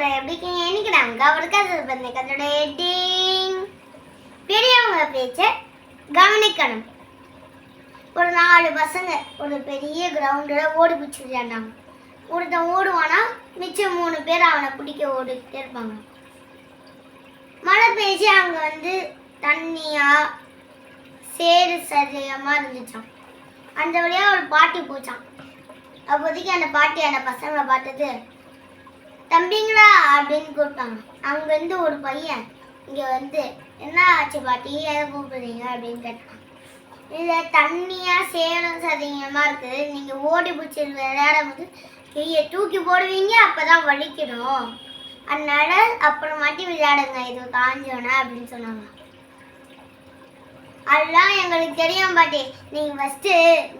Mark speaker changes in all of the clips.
Speaker 1: எல்லாரும் எப்படி இருக்கீங்க? இன்னைக்கு நாங்க கவர்க்காத பண்ண கதோட ஹெட்டிங் பெரியவங்க பேச்ச கவனிக்கணும். ஒரு நாலு பசங்க ஒரு பெரிய கிரவுண்டில் ஓடி பிடிச்சி விளையாண்டாங்க ஒருத்தன் ஓடுவானா மிச்சம் மூணு பேர் அவனை பிடிக்க ஓடிக்கிட்டே இருப்பாங்க. மழை பெய்ஞ்சு அங்கே வந்து தண்ணியா சேரு சரியமாக இருந்துச்சான் அந்த வழியாக ஒரு பாட்டி போச்சான் அப்போதைக்கு அந்த பாட்டி அந்த பசங்களை பார்த்தது தம்பிங்களா அப்படின்னு கூப்பிட்டாங்க. அங்கேருந்து ஒரு பையன் இங்கே வந்து என்ன ஆச்சு பாட்டி எதை கூப்பிடுறீங்க? அப்படின்னு கேட்டான். இதில் தண்ணியாக சேரும் சதிங்கமாக இருக்குது. நீங்கள் ஓடி பிடிச்சி விளையாடும் போது கையை தூக்கி போடுவீங்க அப்போ தான் வலிக்கணும். அதனால அப்புறமாட்டி விளையாடுங்க. இது காஞ்சோனா அப்படின்னு சொன்னாங்க. அதெல்லாம் எங்களுக்கு தெரியும் பாட்டி. நீங்கள் ஃபஸ்ட்டு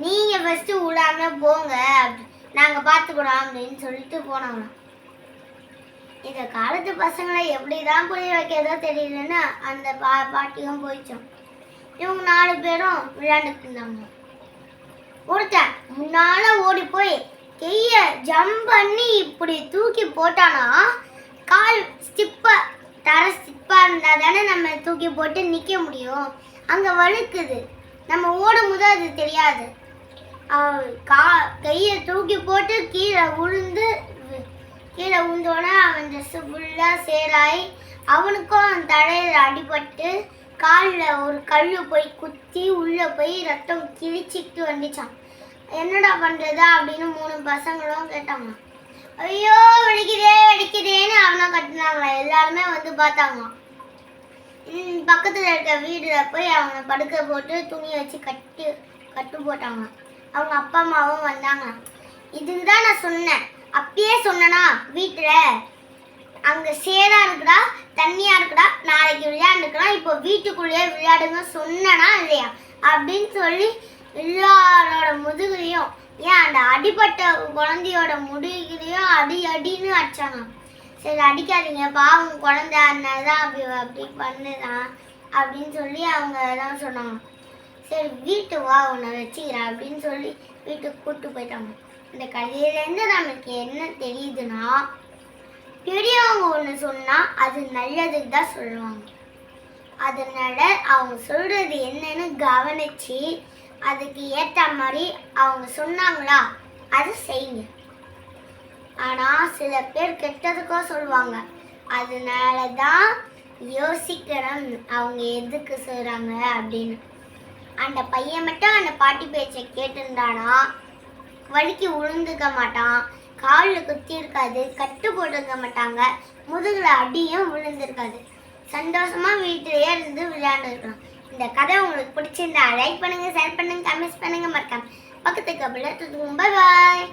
Speaker 1: நீங்கள் ஃபஸ்ட்டு விடாம போங்க. அப்படி நாங்கள் பார்த்துக்குறோம் அப்படின்னு சொல்லிட்டு போனாங்களாம் இந்த காலத்து பசங்களை எப்படி தான் புரிய வைக்கிறதோ தெரியலன்னு அந்த பா பாட்டியும் போயிச்சோம். இவங்க நாலு பேரும் விளையாண்டுட்டு இருந்தாங்க. ஒருத்தன் முன்னால ஓடி போய் கைய ஜம்ப் பண்ணி இப்படி தூக்கி போட்டானா கால் ஸ்டிப்பா தர ஸ்டிப்பா இருந்தா தானே நம்ம தூக்கி போட்டு நிக்க முடியும். அங்க வழுக்குது. நம்ம ஓடும் போது அது தெரியாது. கா கையை தூக்கி போட்டு கீழே உளுந்து கீழே விழுந்தோடனே அவன் ட்ரெஸ்ஸு ஃபுல்லாக சேராகி அவனுக்கும் தலையில் அடிபட்டு காலில் ஒரு கல் போய் குத்தி உள்ளே போய் ரத்தம் கிழிச்சிட்டு வந்துச்சான். என்னடா பண்ணுறது அப்படின்னு மூணு பசங்களும் கேட்டாங்க ஐயோ வெடிக்குதே வெடிக்குதேன்னு அவனை கட்டினாங்களா எல்லாருமே வந்து பார்த்தாங்க பக்கத்தில் இருக்க வீடுல போய் அவனை படுக்க போட்டு துணி வச்சு கட்டி கட்டு போட்டாங்க அவங்க அப்பா அம்மாவும் வந்தாங்க இதுதான் தான் நான் சொன்னேன். அப்பயே சொன்னனா வீட்டில். அங்கே சேராக இருக்குடா தண்ணியாக இருக்குடா நாளைக்கு விளையாண்டுக்கலாம் இப்போ வீட்டுக்குள்ளேயே விளையாடுங்க சொன்னனா இல்லையா? அப்படின்னு சொல்லி எல்லாரோட முதுகுலையும் ஏன் அந்த அடிபட்ட குழந்தையோட முதுகுலையும் அடி அடின்னு அடிச்சாங்க சரி அடிக்காதீங்க பாவம் குழந்த அதனால தான் அப்படி அப்படி பண்ணுதான் அப்படின்னு சொல்லி அவங்க தான் சொன்னாங்க சரி வீட்டு வா உன்னை வச்சுக்கிறேன் அப்படின்னு சொல்லி வீட்டுக்கு கூப்பிட்டு போயிட்டாங்க இந்த கதையிலேருந்து நமக்கு என்ன தெரியுதுன்னா பெரியவங்க ஒன்று சொன்னால் அது நல்லதுக்கு தான் சொல்லுவாங்க. அதனால அவங்க சொல்கிறது என்னன்னு கவனித்து அதுக்கு ஏற்ற மாதிரி அவங்க சொன்னாங்களா அது செய்யுங்க. ஆனால் சில பேர் கெட்டதுக்கோ சொல்லுவாங்க. அதனால தான் யோசிக்கிறோம் அவங்க எதுக்கு செய்கிறாங்க அப்படின்னு. அந்த பையன் மட்டும் அந்த பாட்டி பேச்சை கேட்டிருந்தானா வலிக்கு விழுந்துக்க மாட்டான். காலில் குத்தி இருக்காது கட்டு போட்டுக்க மாட்டாங்க. முதுகில் அடியும் விழுந்திருக்காது. சந்தோஷமா வீட்டிலேயே இருந்து விளையாண்டுருக்கலாம் இந்த கதை உங்களுக்கு பிடிச்சிருந்தா லைக் பண்ணுங்கள் ஷேர் பண்ணுங்க கமெண்ட்ஸ் பண்ணுங்க. மறக்காம பக்கத்துக்கு அப்படியே பாய் பாய்